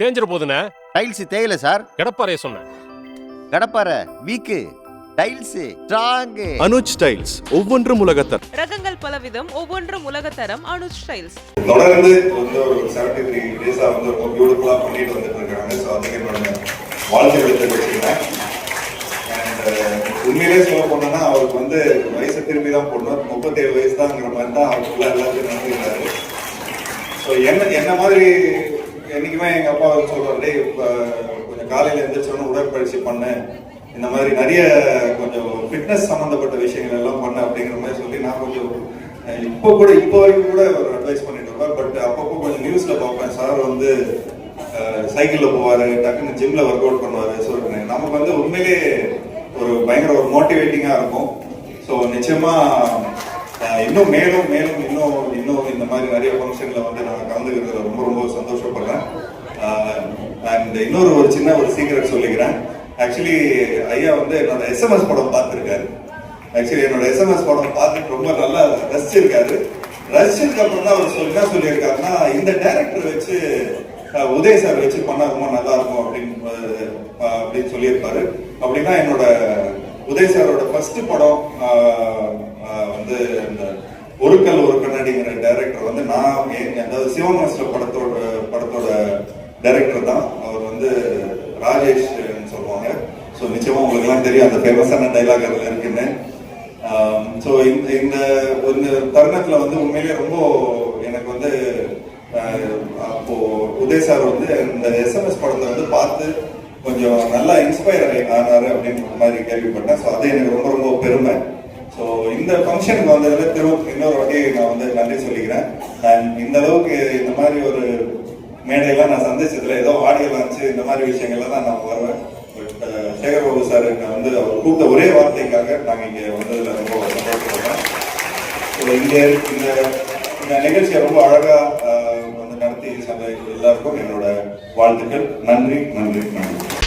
தேஞ்சிட போதுண்ணே tiles தேயில sir. கிடப்பாறைய சொன்னேன். கடப்பார weak. Tiles strong. Anuj styles ஒவ்வொன்றும் உலகத்தர். ரகங்கள் பலவிதம் ஒவ்வொன்றும் உலகத்தரம் அனுஜ் ஸ்டைல்ஸ் தொடர்ந்து வந்து ஒரு செவன்டி த்ரீ டேஸா வந்து ரொம்ப பியூட்டிஃபுல்லா பண்ணிட்டு வந்துட்டு இருக்காங்க. ஸோ அதுக்கு என்னோட வாழ்த்துக்களை தெரிவிச்சுக்கிறேன். அண்ட் உண்மையிலே சொல்ல போனோம்னா அவருக்கு வந்து வயசை திரும்பி தான் போடணும். முப்பத்தேழு வயசு தான்ங்கிற மாதிரி தான் அவருக்குள்ள எல்லாத்தையும் நடந்துக்கிறாரு ஸோ என்ன என்ன மாதிரி என்னைக்குமே எங்க அப்பா வந்து சொல்றாரு கொஞ்சம் காலையில எந்திரிச்சோன்னு உடற்பயிற்சி பண்ணு. இந்த மாதிரி நிறைய கொஞ்சம் ஃபிட்னஸ் சம்மந்தப்பட்ட விஷயங்கள் எல்லாம் பண்ண அப்படிங்கிற மாதிரி சொல்லி நான் கொஞ்சம் இப்போ கூட இப்போ வரைக்கும் கூட ஒரு அட்வைஸ் பண்ணிட்டு இருப்பார் பட் அப்பப்போ கொஞ்சம் நியூஸ்ல பார்ப்பேன். சார் வந்து சைக்கிள்ல போவாரு டக்குன்னு ஜிம்ல ஒர்க் அவுட் பண்ணுவாரு. சொல்கிறேன் நமக்கு வந்து உண்மையிலே ஒரு பயங்கர ஒரு மோட்டிவேட்டிங்கா இருக்கும். ஸோ நிச்சயமா இன்னும் மேலும் மேலும் இன்னும் இன்னும் இந்த மாதிரி நிறைய ஃபங்க்ஷன்ல வந்து நான் கலந்துக்கிறதுல ரொம்ப அண்ட் இன்னொரு ஒரு சின்ன ஒரு சீக்கிரம் சொல்லிக்கிறேன். ஆக்சுவலி ஐயா வந்து என்னோட எஸ்எம்எஸ் படம் பார்த்துருக்காரு. ஆக்சுவலி என்னோட எஸ்எம்எஸ் படம் பார்த்துட்டு ரொம்ப நல்லா ரசிச்சிருக்காரு. ரசிச்சதுக்கு அப்புறம் தான் அவர் சொல்லி என்ன சொல்லியிருக்காருன்னா இந்த டேரக்டர் வச்சு உதய உதய் சார் வச்சு பண்ணா ரொம்ப நல்லா இருக்கும் அப்படின்னு அப்படின்னு சொல்லியிருப்பாரு. அப்படின்னா என்னோட உதய் சாரோட ஃபர்ஸ்ட் படம் வந்து இந்த ஒரு கல் ஒரு கண்ணாடிங்கிற டைரக்டர் வந்து நான் அதாவது சிவமாஸ்டர் படத்தோட டைரக்டர் தான். அவர் வந்து ராஜேஷ் சொல்லுவாங்க. ஸோ நிச்சயமா உங்களுக்கு எல்லாம் தெரியும் அந்த ஃபேமஸான டைலாக் அதில் இருக்குன்னு. ஸோ இந்த இந்த ஒரு தருணத்தில் வந்து உண்மையிலே ரொம்ப எனக்கு வந்து அப்போ உதய் சார் வந்து இந்த எஸ்எம்எஸ் படத்தை வந்து பார்த்து கொஞ்சம் நல்லா இன்ஸ்பயர் ஆனாரு அப்படின்ற மாதிரி கேள்விப்பட்டேன். ஸோ அது எனக்கு ரொம்ப ரொம்ப பெருமை. ஸோ இந்த ஃபங்க்ஷனுக்கு வந்ததுல திரும்ப இன்னொரு வாட்டி நான் வந்து நன்றி சொல்லிக்கிறேன். அண்ட் இந்த அளவுக்கு இந்த மாதிரி ஒரு மேடையெல்லாம் நான் சந்திச்சதுல ஏதோ ஆடியோ லான்ச்சு இந்த மாதிரி விஷயங்கள்ல தான் நான் வருவேன். But uh, Sekar Babu sir நான் வந்து அவர் கூப்பிட்ட ஒரே வார்த்தைக்காக நாங்கள் இங்கே வந்ததில் ரொம்ப சந்தோஷப்படுறேன் ஸோ இங்கே இந்த இந்த நிகழ்ச்சியை ரொம்ப அழகாக uh, வந்து நடத்தி சொன்ன எல்லாருக்கும் என்னோட வாழ்த்துக்கள். நன்றி நன்றி நன்றி.